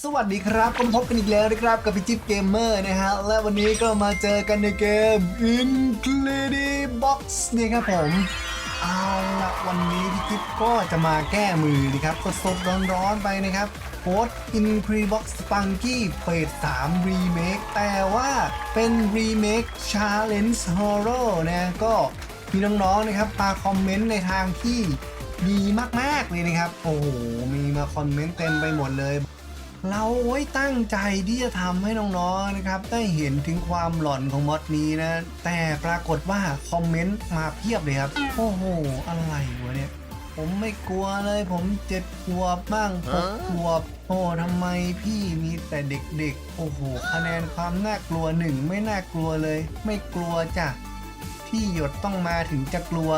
สวัสดีครับก็พบกันอีกแล้วนะครับกับพี่จิ๊บเกมเมอร์นะฮะ และวันนี้ก็มาเจอกันในเกม Incredibox นี่ครับผมเอาละวันนี้พี่จิ๊บก็จะมาแก้มือนะครับ สดๆร้อนๆไปนะครับโพส Incredibox Spunky Phase 3 Remake แต่ว่าเป็น Remake Challenge Horror นะก็มีน้องๆนะครับมาคอมเมนต์ในทางที่ดีมากๆเลยนะครับ โอ้โห มีมาคอมเมนต์เต็มไปหมดเลย เราไว้ตั้งใจที่จะทำให้น้องๆนะครับ ได้เห็นถึงความหลอนของมอดนี้นะ แต่ปรากฏว่าคอมเมนต์มาเพียบเลยครับ โอ้โห อะไรวะเนี่ย ผมไม่กลัวเลย ผมเจ็ดขวบบ้างหกขวบ โอ้ทำไมพี่มีแต่เด็กๆ โอ้โห คะแนนความน่ากลัวหนึ่งไม่น่ากลัวเลย ไม่กลัวจ้ะ ที่หยดต้องมาถึงจะกลัว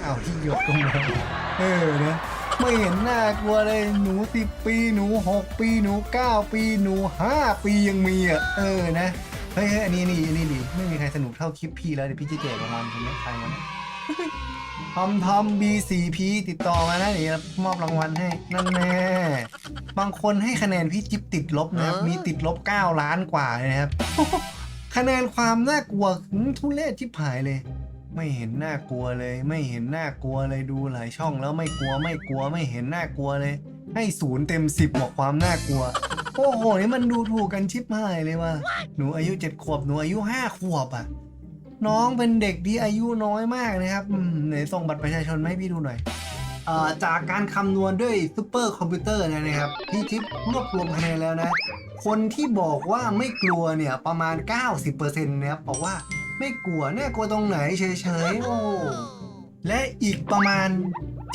เอาที่หยดตรงนั้นเออนะ ไม่เห็นน่ากลัวเลยหนูสิบปีหนูหกปีหนูเก้าปีหนูห้าปียังมีอะเออนะเฮ้ยเฮ้ยอันนี้นี่อันนี้ดีไม่มีใครสนุกเท่าคลิปพี่แล้วเดี๋ยวพี่จะแจกรางวัลคนนี้ใครวะเนี่ยทอมทอม B4P ติดต่อมานะเดี๋ยวมอบรางวัลให้นั่นแน่บางคนให้คะแนนพี่จิ๊บติดลบนะครับมีติดลบ9ล้านกว่าเลยนะครับคะแนนความน่ากลัวหืมทุเรศชิบหายเลย ไม่เห็นน่ากลัวเลย ไม่เห็นน่ากลัวเลยดูหลายช่องแล้วไม่กลัวไม่กลัวไม่เห็นน่ากลัวเลย ให้ศูนย์เต็มสิบบอกความน่ากลัว โอ้โหนี่มันดูถูกกันชิบหายเลยว่ะหนูอายุเจ็ดขวบหนูอายุห้าขวบอะ น้องเป็นเด็กที่อายุน้อยมากนะครับไหนส่งบัตรประชาชนให้พี่ดูหน่อยจากการคำนวณด้วยซูเปอร์คอมพิวเตอร์นยนะครับพี่ทิพย์รวบรวมคะแนนแล้วนะ คนที่บอกว่าไม่กลัวเนี่ยประมาณ 90%นะครับบอกว่า ไม่กลัวน่ากลัวตรงไหนเฉยๆโอ้และอีกประมาณ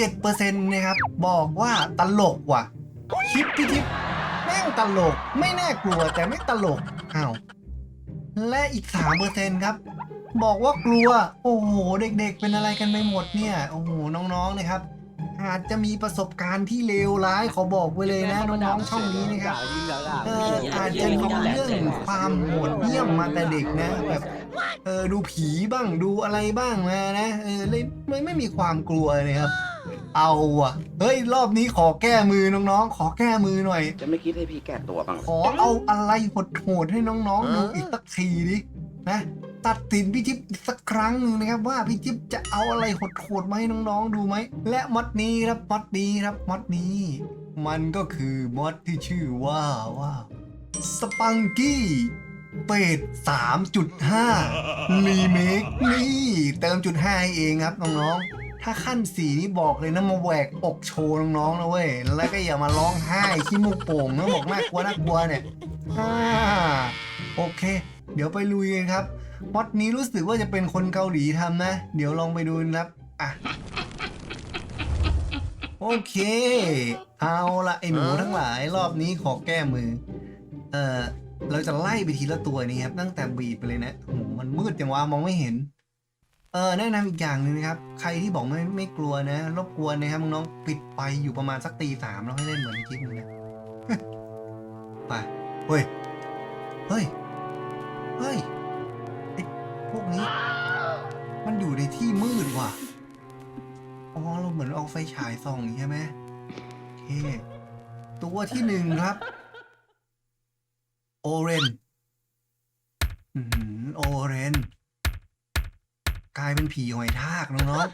7%นะครับ บอกว่าตลกว่ะคลิปพี่ทิพย์แม่งตลกไม่น่ากลัวแต่ไม่ตลกอ้าวและอีก 3%ครับ บอกว่ากลัว โอ้โห เด็กๆ เป็นอะไรกันไปหมดเนี่ย โอ้โห น้องๆ นะครับ อาจจะมีประสบการณ์ที่เลวร้ายขอบอกไว้เลยนะน้องๆช่องนี้นะครับเอออาจจะมีเรื่องความโหดเหี้ยมมาแต่เด็กนะแบบเออดูผีบ้างดูอะไรบ้างมานะเออเลยไม่ไม่มีความกลัวเลยครับ เอาอะเฮ้ยรอบนี้ขอแก้มือน้องๆ ขอแก้มือหน่อย จะไม่คิดให้พี่แก้ตัวบ้างเหรอขอเอาอะไรโหดๆให้น้องๆดูอีกสักทีดินะ ตัดสินพี่จิ๊บอีกสักครั้งหนึ่งนะครับว่าพี่จิ๊บจะเอาอะไรโหดๆมาให้น้องๆดูไหม และมอดนี้ครับมอดนี้ครับมอดนี้ มันก็คือมอดที่ชื่อว่าว่าสปังกี้เป็ด3.5รีเมคนี่เติมจุด5ให้เองครับน้องๆถ้าขั้นสีนี่บอกเลยนะมาแหวกอกโชว์น้องๆนะเว้ย แล้วก็อย่ามาร้องไห้ขี้มูกโป่งนะบอกน่ากลัวน่ากลัวเนี่ย อ่า โอเค เดี๋ยวไปลุยกันครับ มอดนี้รู้สึกว่าจะเป็นคนเกาหลีทำนะ เดี๋ยวลองไปดูนะครับ อะ โอเค เอาละไอ้หนูทั้งหลายรอบนี้ขอแก้มือ เออเราจะไล่ไปทีละตัวนี้ครับ ตั้งแต่บีบไปเลยนะโอ้โหมันมืดจังวะมองไม่เห็น เออแนะนำอีกอย่างหนึ่งนะครับ ใครที่บอกไม่ไม่กลัวนะ รบกวนนะครับน้องปิดไฟอยู่ประมาณสักตีสามแล้วให้เล่นเหมือนในคลิปนี้นะไปเฮ้ย เฮ้ย เฮ้ย วกนี้ มันอยู่ในที่มืดว่ะ อ๋อ เราเหมือนเอาไฟฉายส่องใช่ไหมโอเค ตัวที่หนึ่งครับ โอเรนอืมโอเรน กลายเป็นผีหอยทากน้อง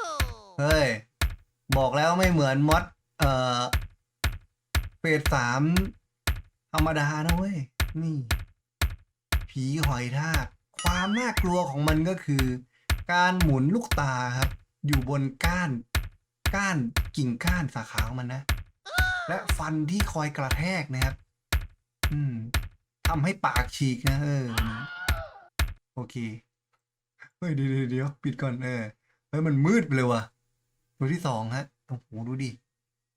ๆ เฮ้ย บอกแล้วไม่เหมือนมอดเอ่อเฟสสามธรรมดานะเว้ย นี่ ผีหอยทาก ความน่ากลัวของมันก็คือ การหมุนลูกตาครับ อยู่บนก้าน ก้านกิ่งก้านสาขาของมันนะ และฟันที่คอยกระแทกนะครับ อืมทำให้ปากฉีกนะเออโอเคเฮ้ยเดี๋ยวเดี๋ยวปิดก่อนเออเฮ้ยมันมืดไปเลยว่ะตัวที่สองฮะโอ้โหดูดิ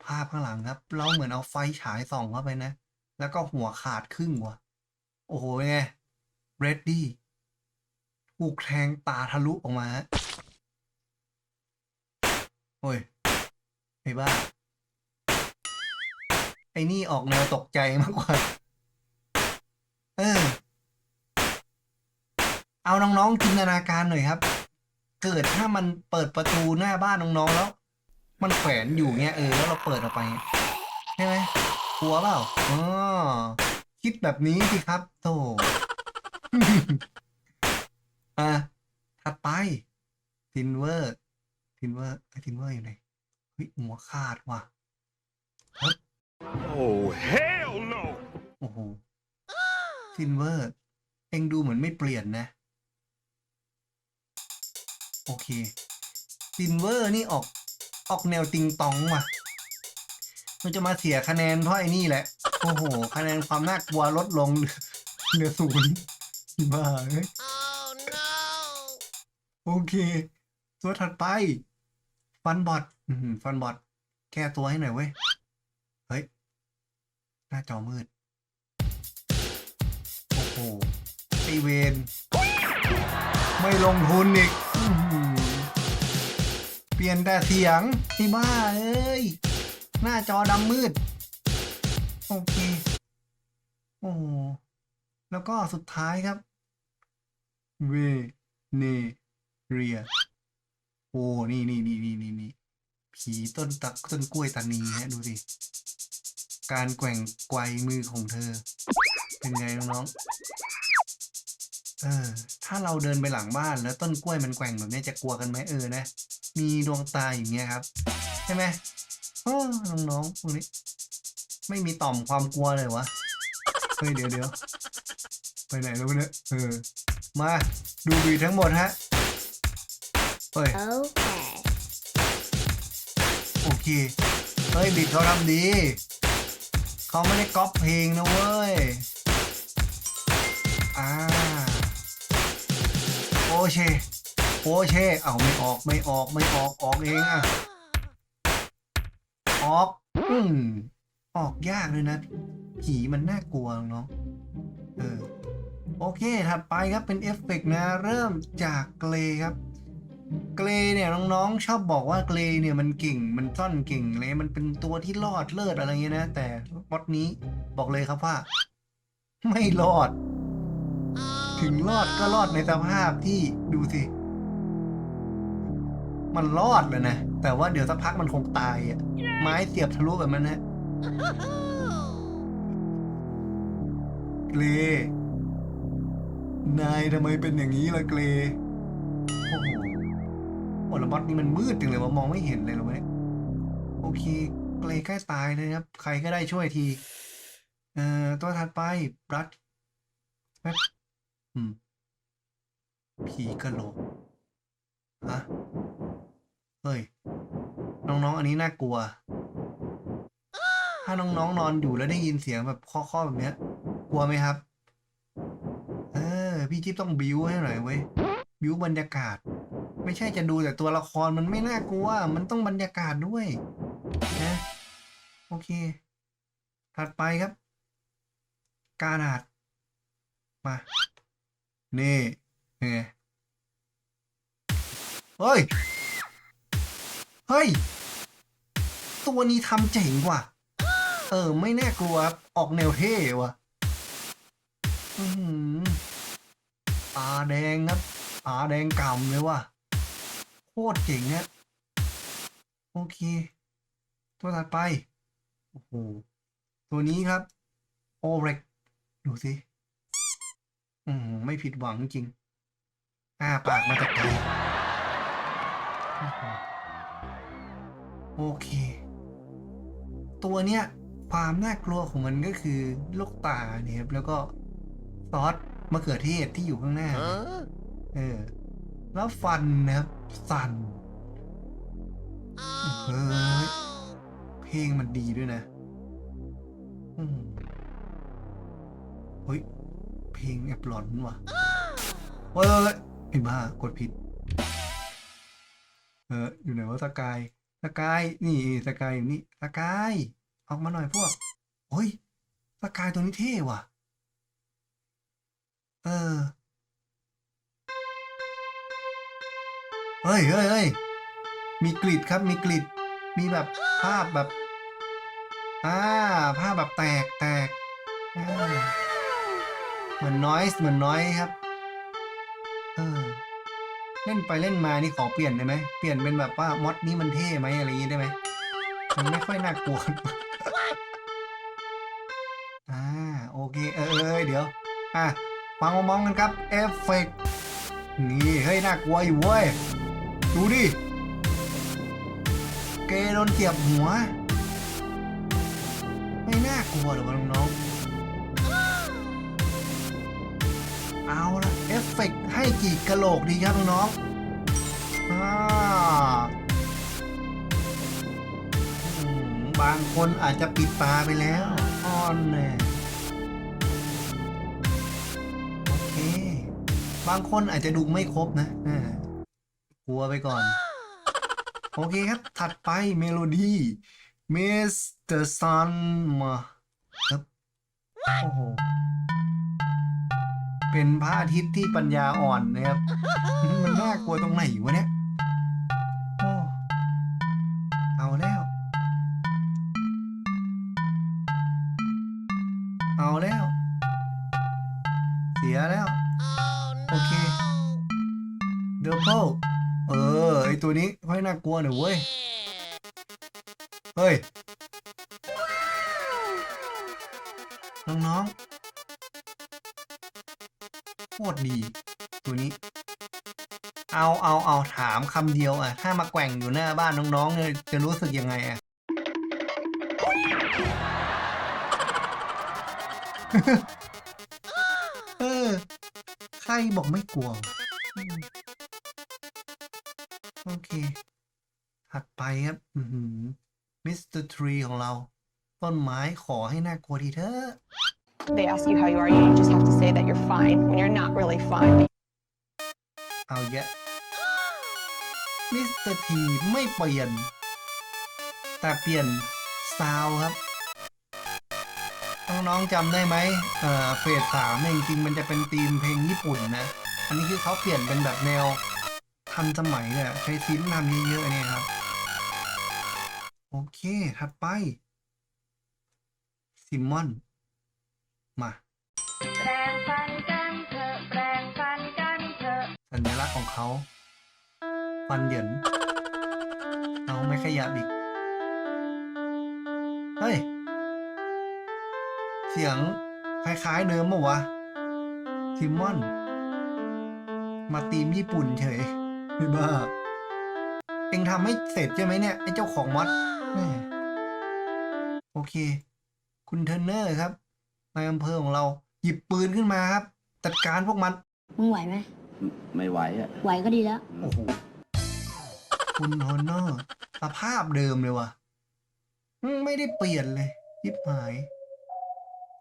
ภาพข้างหลังครับ เราเหมือนเอาไฟฉายส่องเข้าไปนะ แล้วก็หัวขาดครึ่งว่ะ โอ้โหไง ready ถูกแทงตาทะลุออกมาฮะโอ้ย ไอ้บ้า ไอ้นี่ออกแนวตกใจมากกว่า เออ เอาน้องๆจินตนาการหน่อยครับ เกิดถ้ามันเปิดประตูหน้าบ้านน้องๆแล้ว มันแขวนอยู่เงี้ยเออแล้วเราเปิดออกไปใช่ไหมกลัวเปล่าอ๋อคิดแบบนี้สิครับโธ่ อะถัดไปทินเวอร์ทินเวอร์ไอทินเวอร์อยู่ไหนเฮ้ยหัวขาดว่ะ Oh, hell no! โอ้โหทินเวอร์เองดูเหมือนไม่เปลี่ยนนะ โอเคทินเวอร์นี่ออกออกแนวติงตองว่ะมันจะมาเสียคะแนนเพราะไอ้นี่แหละ โอ้โห คะแนนความน่ากลัวลดลงเหลือเหลือศูนย์บ้าเอ้ย Oh no! โอเค ตัวถัดไป ฟันบอทฟันบอทแก้ตัวให้หน่อยเว้ย เฮ้ย หน้าจอมืด โอ้โหไอเวน ไม่ลงทุนอีกเปลี่ยนแต่เสียงไอ้บ้าเอ้ย หน้าจอดำมืด โอเค โอ้แล้วก็สุดท้ายครับ เว เน เรีย โอ้นี่นี่นี่นี่นี่นี่ผีต้นตักต้นกล้วยตานีฮะดูสิ การแกว่งไกวมือของเธอ เป็นไงน้องๆเออ ถ้าเราเดินไปหลังบ้านแล้วต้นกล้วยมันแกว่งแบบนี้จะกลัวกันไหมเออนะ มีดวงตาอย่างเงี้ยครับ ใช่ไหมโอ้น้องๆพวกนี้ ไม่มีต่อมความกลัวเลยวะ เฮ้ยเดี๋ยวเดี๋ยวไปไหนแล้วเนี่ยเออ มาดูบีทั้งหมดฮะ เฮ้ย Okay. โอเค เฮ้ยบิดเขาทำดี เขาไม่ได้ก๊อปเพลงนะเว้ย อ่า โอเช โอเช เอาไม่ออกไม่ออกไม่ออกออกเองอะออก อืมออกยากเลยนะ ผีมันน่ากลัวเนาะเออ โอเคถัดไปครับเป็นเอฟเฟกต์นะ เริ่มจากเกรครับ เกรเนี่ยน้องๆชอบบอกว่าเกรเนี่ยมันเก่งมันซ่อนเก่งเลยมันเป็นตัวที่รอดเลิศอะไรเงี้ยนะ แต่วอดนี้บอกเลยครับว่า ไม่รอด ถึงรอดก็รอดในสภาพที่ดูสิ มันรอดเลยนะ แต่ว่าเดี๋ยวสักพักมันคงตายอะไม้เสียบทะลุแบบนั้นนะเกรนายทำไมเป็นอย่างนี้ล่ะเกรโอ้โห โอลมอดนี่มันมืดจังเลยว่ามองไม่เห็นเลยหรอวะเนี่ยโอเคเกรใกล้ตายเลยครับ ใครก็ได้ช่วยที เอ่อตัวถัดไปบรัดแป๊บอืมผีกระโหลกฮะเฮ้ย น้องๆ อันนี้น่ากลัว ถ้าน้องๆนอนอยู่แล้วได้ยินเสียงแบบข้อๆแบบเนี้ย กลัวไหมครับ เออ พี่จิ๊บต้องบิวให้หน่อยเว้ย บิวบรรยากาศ ไม่ใช่จะดูแต่ตัวละครมันไม่น่ากลัว มันต้องบรรยากาศด้วยนะโอเค ถัดไปครับ การาดมา นี่ยังไงเฮ้ย เฮ้ย ตัวนี้ทำเจ๋งว่ะ เออ ไม่น่ากลัวครับออกแนวเท่ว่ะอือหือตาแดงครับตาแดงก่ำเลยว่ะ คตรเจ๋งเนี่ยโอเค ตัวถัดไป โอ้โห ตัวนี้ครับ โอเร็กดูสิ อืมไม่ผิดหวังจริง อ้าปากมาจากไกลอื้อหือโอเค ตัวเนี้ย ความน่ากลัวของมันก็คือลูกตาเนี่ยครับแล้วก็ซอสมะเขือเทศที่อยู่ข้างหน้า Huh? เออ แล้วฟันนะครับ สั่น Oh Huh? no! เพลงมันดีด้วยนะอืมเฮ้ย เพลงแอบหลอนว่ะเฮ้ยเฮ้ยเฮ้ยไอ้บ้ากดผิด เออ อยู่ไหนวะสกายสกาย นี่สกายอยู่นี่สกาย ออกมาหน่อยพวกเฮ้ยสกายตัวนี้เท่ว่ะ เออ เฮ้ยเฮ้ยเฮ้ยมีกริดครับมีกริดมีแบบภาพแบบอ่าภาพแบบแตกแตกเหมือนน้อยเหมือนน้อยครับเออเล่นไปเล่นมานี่ขอเปลี่ยนได้ไหมเปลี่ยนเป็นแบบว่ามอดนี้มันเท่ไหมอะไรอย่างงี้ได้ไหมมันไม่ค่อยน่ากลัวโอเคเออเออเดี๋ยว อะฟังมองๆกันครับเอฟเฟกนี่เฮ้ยน่ากลัวอยู่เว้ย ดูดิ เกย์โดนเสียบหัว ไม่น่ากลัวหรอวะน้องๆเอาละเอฟเฟกต์ให้กี่กะโหลกดีครับน้องๆอ่าอืมบางคนอาจจะปิดตาไปแล้วอ้อนแน่โอเค บางคนอาจจะดูไม่ครบนะอ่า กลัวไปก่อน โอเคครับ ถัดไปเมโลดี้มิสเตอร์ซันมาครับโอ้โห เป็นพระอาทิตย์ที่ปัญญาอ่อนนะครับ มันน่ากลัวตรงไหนวะเนี่ยโอ้เอาแล้ว เอาแล้ว เสียแล้ว Oh Okay. no! เด b เ e เออไอตัวนี้ค่อยน่ากลัวหน่อยเว้ย เฮ้ย น้องๆโคตรดี ตัวนี้ เอาเอาเอาถามคำเดียวอะ ถ้ามาแกว่งอยู่หน้าบ้านน้องๆเนี่ยจะรู้สึกยังไงอะเออใครบอกไม่กลัว ถัดไปครับอืมิสเตอร์ทรีของเรา ต้นไม้ขอให้น่ากลัวทีเถอะ They ask you how you are, you just have to say that you're fine when you're not really fine. เอาแยะมิสเตอร์ทีไม่เปลี่ยน แต่เปลี่ยนซาวด์ครับน้องๆจำได้ไหมเอ่อเฟสสามเนี่ยจริงๆมันจะเป็นธีมเพลงญี่ปุ่นนะ อันนี้คือเขาเปลี่ยนเป็นแบบแนว ทันสมัยเนี่ยใช้ซินทำเยอะๆเนี่ยครับ โอเคถัดไปซิมมอนมาแปรงฟันกันเถอะแปรงฟันกันเถอะสัญลักษณ์ของเขาฟันเหยินเอาไม่ขยับอีก เฮ้ย เสียงคล้ายๆเดิมปะวะซิมมอน มาตีมญี่ปุ่นเฉย พี่บ้า เอ็งทำให้เสร็จใช่ไหมเนี่ย ไอ้เจ้าของมอดแม่โอเค คุณเทรนเนอร์ครับนายอำเภอของเรา หยิบปืนขึ้นมาครับ จัดการพวกมัน มึงไหวไหม ไม่ไหวอะ ไหวก็ดีแล้ว โอ้โห คุณโฮนเนอร์ สภาพเดิมเลยว่ะอืมไม่ได้เปลี่ยนเลยยิบหาย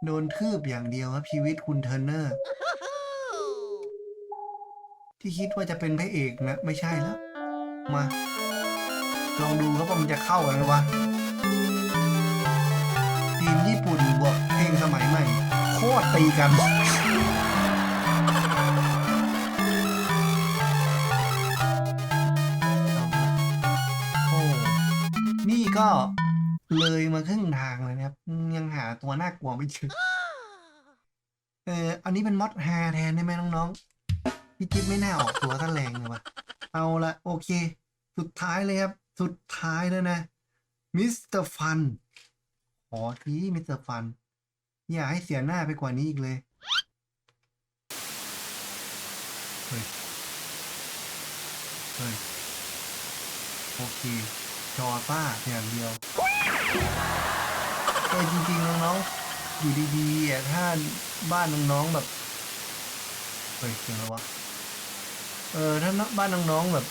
โดนทืบอย่างเดียวครับชีวิตคุณเทอร์เนอร์ ที่คิดว่าจะเป็นพระเอกนะไม่ใช่แล้ว มา ลองดูครับว่ามันจะเข้ากันไหมวะทีมญี่ปุ่นบวกเพลงสมัยใหม่ โคตรตีกันโอ้นี่ก็เลยมาครึ่งทางเลยนะครับ ยังหาตัวน่ากลัวไม่เจอเอออันนี้เป็นมอดแฮร์แทนได้ไหมน้องๆ พี่จิ๊บไม่น่าออกตัวท่าแรงเลยว่ะเอาละโอเค สุดท้ายเลยครับ สุดท้ายแล้วนะมิสเตอร์ฟันขอทีมิสเตอร์ฟัน อย่าให้เสียหน้าไปกว่านี้อีกเลยเฮ้ยเฮ้ยโอเคจอซ่าอย่างเดียวเออจริงๆน้องๆอยู่ดีๆอะถ้าบ้านน้องๆแบบเฮ้ยเสียงอะไรวะ เออถ้าบ้านน้องๆแบบ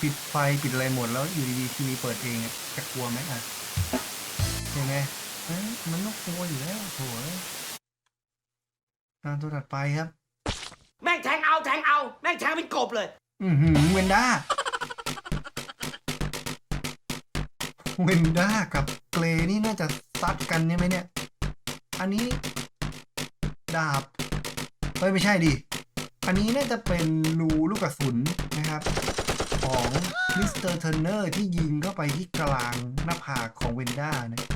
ปิดไฟปิดอะไรหมดแล้วอยู่ดีๆทีวีเปิดเองอะจะกลัวไหมอะใช่ไหมเอ้ยมันต้องกลัวอยู่แล้วโถ่เอ้ยอ่าตัวถัดไปครับ แม่งแทงเอาแทงเอา แม่งแทงเป็นกบเลย อือหือเวนด้าเวนด้ากับเกรนี่น่าจะซัดกันใช่ไหมเนี่ย อันนี้ ดาบเฮ้ยไม่ใช่ดิ อันนี้น่าจะเป็นรูลูกกระสุนนะครับ ของมิสเตอร์เทอร์เนอร์ที่ยิงเข้าไปที่กลางหน้าผากของเวนด้านะ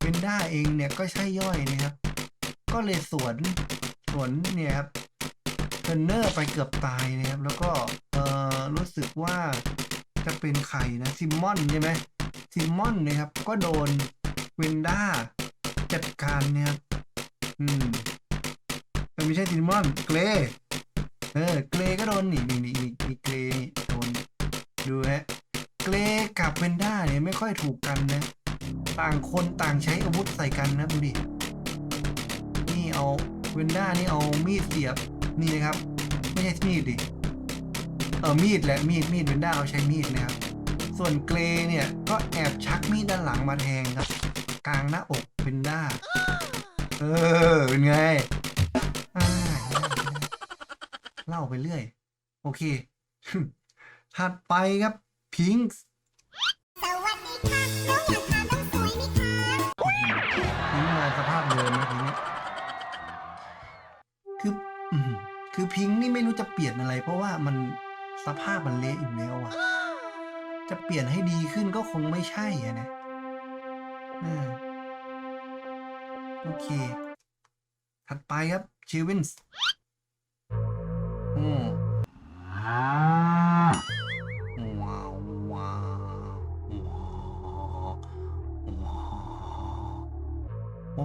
เวนด้าเองเนี่ยก็ใช่ย่อยนะครับ ก็เลยสวนสวนเนี่ยครับเทรนเนอร์ไปเกือบตายนะครับ แล้วก็เอ่อรู้สึกว่าจะเป็นใครนะซิมมอนใช่ไหมซิมมอนนะครับ ก็โดนเวนด้าจัดการเนี่ยครับอืมมันไม่ใช่ซินนามอนเกร เออเกรก็โดนนี่นี่นี่นี่นี่เกรนี่โดนดูฮะเกรกับเวนด้าเนี่ยไม่ค่อยถูกกันนะ ต่างคนต่างใช้อาวุธใส่กันนะดูดินี่เอาเวนด้านี่เอามีดเสียบนี่นะครับ ไม่ใช่มีดดิเออมีดแหละมีดมีดเวนด้าเอาใช้มีดนะครับส่วนเกรเนี่ยก็แอบชักมีดด้านหลังมาแทงครับ กลางหน้าอกเวนด้าเออเป็นไง เล่าไปเรื่อย โอเค ถัดไปครับพิงค์สวัสดีค่ะน้องอยากทานน้ำสวยไหมคะพิงค์มาสภาพเดิมนะพิงค์คืออืมคือพิงค์นี่ไม่รู้จะเปลี่ยนอะไร เพราะว่ามันสภาพมันเละอยู่แล้วอะจะเปลี่ยนให้ดีขึ้นก็คงไม่ใช่อะนะอืมโอเค ถัดไปครับชิวินส์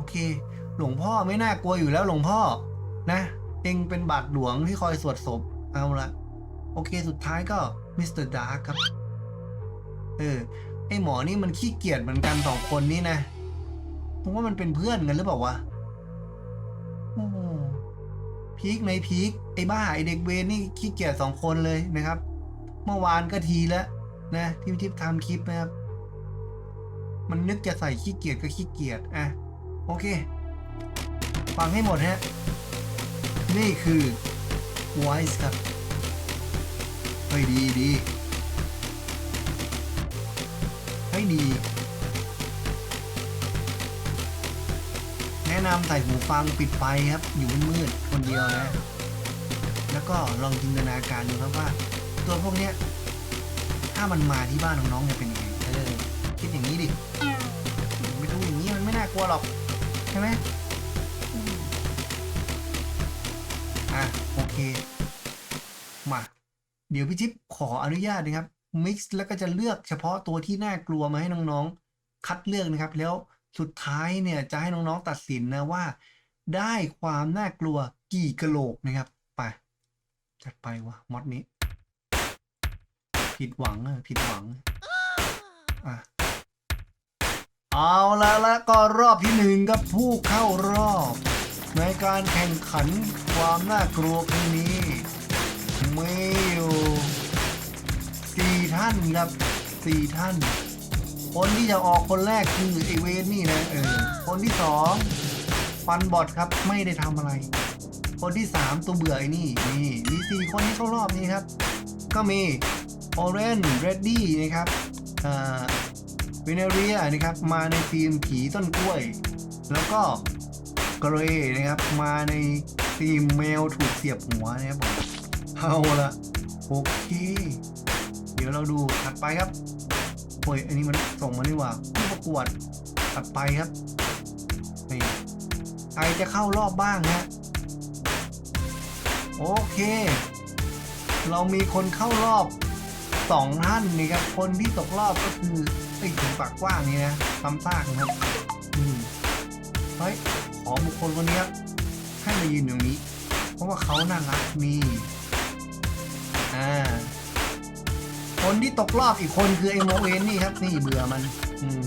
เค หลวงพ่อไม่น่ากลัวอยู่แล้วหลวงพ่อ นะ เองเป็นบาทหลวงที่คอยสวดศพเอาละโอเคสุดท้ายก็มิสเตอร์ดาร์ครับ เออ ไอหมอนี่มันขี้เกียจเหมือนกันสองคนนี้นะผมว่ามันเป็นเพื่อนกันหรือเปล่าวะพีคในพีคไอ้บ้าไอเด็กเวนนี่ขี้เกียจสองคนเลยนะครับ เมื่อวานก็ทีแล้วนะที่ทิพย์ทำคลิปนะครับ มันนึกจะใส่ขี้เกียจก็ขี้เกียจอะ โอเค ฟังให้หมดฮะ นี่คือ Voice ครับ เฮ้ยดีดีเฮ้ยดี แนะนำใส่หูฟังปิดไฟครับ อยู่มืดๆคนเดียวนะ แล้วก็ลองจินตนาการดูครับว่า ตัวพวกเนี้ย ถ้ามันมาที่บ้านน้องๆจะเป็นยังไง เออ คิดอย่างนี้ดิไม่ดูอย่างนี้มันไม่น่ากลัวหรอก ใช่ไหมอืมอะโอเค มา เดี๋ยวพี่จิ๊บขออนุญาตนะครับมิกซ์แล้วก็จะเลือกเฉพาะตัวที่น่ากลัวมาให้น้องๆ คัดเลือกนะครับ แล้วสุดท้ายเนี่ยจะให้น้องๆตัดสินนะว่า ได้ความน่ากลัวกี่กะโหลกนะครับไปจัดไปวะมอดนี้ ผิดหวังอะผิดหวังอะ เอาละแล้วก็รอบที่หนึ่งกับผู้เข้ารอบ ในการแข่งขันความน่ากลัวครั้งนี้มีอยู่สี่ท่านครับสี่ท่าน คนที่จะออกคนแรกคือไอเวนนี่นะเออคนที่สองฟันบอดครับไม่ได้ทำอะไร คนที่สามตัวเบื่อไอ้นี่นี่มีสี่คนที่เข้ารอบนี้ครับ ก็มีโอเรนเรดดี้นะครับอ่า วินเรียนะครับมาในทีมผีต้นกล้วย แล้วก็เกรย์นะครับมาในทีมแมวถูกเสียบหัวนะครับผมเอาละโอเค เดี๋ยวเราดูถัดไปครับโอ้ยอันนี้มันส่งมาดีกว่าผู้ประกวดถัดไปครับนี่ใครจะเข้ารอบบ้างฮะโอเค เรามีคนเข้ารอบสองท่านนี่ครับ คนที่ตกรอบก็คือ ไอ้ถึงปากกว้างนี่นะทำซากนะครับอืมเฮ้ยขอบุคคลคนนี้ให้มายืนตรงนี้ เพราะว่าเขาน่ารักนี่อ่าคนที่ตกรอบอีกคนคือไอ้โมเวนนี่ครับ นี่เบื่อมัน อืม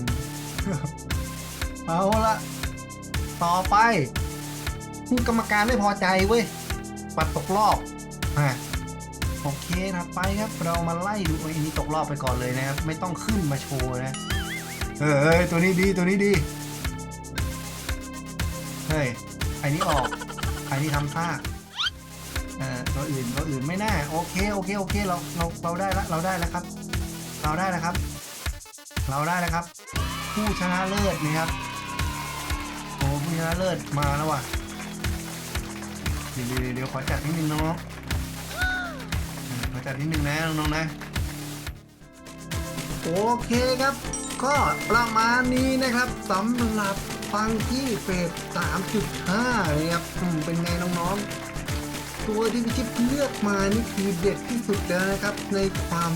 เอาละต่อไปกรรมการไม่พอใจเว้ยปัดตกรอบอะ โอเคถัดไปครับ เรามาไล่ดูไอ้นี่ตกรอบไปก่อนเลยนะครับ ไม่ต้องขึ้นมาโชว์นะ เฮ้ยตัวนี้ดีตัวนี้ดี เฮ้ยไอ้นี้ออกไอ้นี้ทำซากเอ่อตัวอื่นตัวอื่นไม่น่า โอเคโอเคโอเคเราเราเราได้ละเราได้แล้วครับ เราได้แล้วครับ เราได้แล้วครับ ผู้ชนะเลิศนะครับโอ้ผู้ชนะเลิศมาแล้วว่ะเดี๋ยวเดี๋ยวเดี๋ยวขอจัดนิดนึงน้อง ๆมาจัดนิดนึงนะน้องๆนะ โอเคครับ ก็ประมาณนี้นะครับสำหรับฟังที่เฟส3.5นะครับเป็นไงน้องๆ ตัวที่พี่ชิปเลือกมานี่คือเด็ดที่สุดแล้วนะครับ ในความ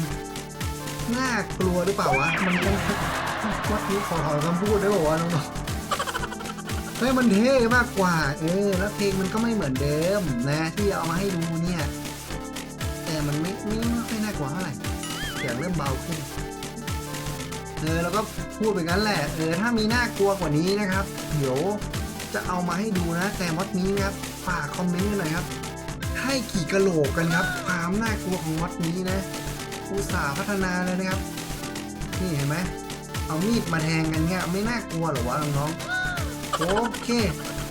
น่ากลัวหรือเปล่าวะ มันก็วัดนี้ขอถอนคำพูดได้บอกว่าน้องๆเฮ้ยมันเท่มากกว่า เออ แล้วเพลงมันก็ไม่เหมือนเดิมนะ ที่เอามาให้ดู ไม่ไม่ไม่น่ากลัวเท่าไหร่เสียงเริ่มเบาขึ้น เออแล้วก็พูดไปงั้นแหละเออถ้ามีน่ากลัวกว่านี้นะครับ เดี๋ยวจะเอามาให้ดูนะ แต่มดนี้นะครับฝากคอมเมนต์กันหน่อยครับ ให้กี่กะโหลกกันครับ ความน่ากลัวของมดนี้นะอุตสาห์พัฒนาเลยนะครับ นี่เห็นไหมเอามีดมาแทงกันเนี่ยไม่น่ากลัวหรอวะน้องๆโอเค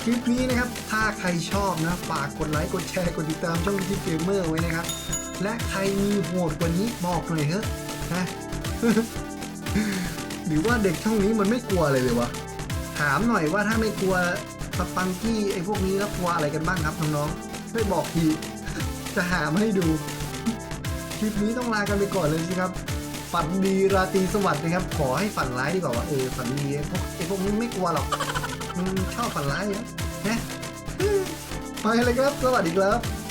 คลิปนี้นะครับ ถ้าใครชอบนะ ฝากกดไลค์ กดแชร์ กดติดตามช่องดิจิเกมเมอร์ไว้นะครับ และใครมีโหดกว่านี้บอกหน่อยเถอะนะหรือว่าเด็กช่องนี้มันไม่กลัวอะไรเลยวะถามหน่อยว่าถ้าไม่กลัวสปังกี้ไอ้พวกนี้แล้วกลัวอะไรกันบ้างครับน้องๆช่วยบอกทีจะหามาให้ดู คลิปนี้ต้องลากันไปก่อนเลยสิครับฝันดีราตรีสวัสดิ์นะครับ ขอให้ฝันร้ายดีกว่าว่าเออฝันดีไอ้พวกไอ้พวกนี้ไม่กลัวหรอกมันชอบฝันร้ายนะนะไปเลยครับ สวัสดีครับ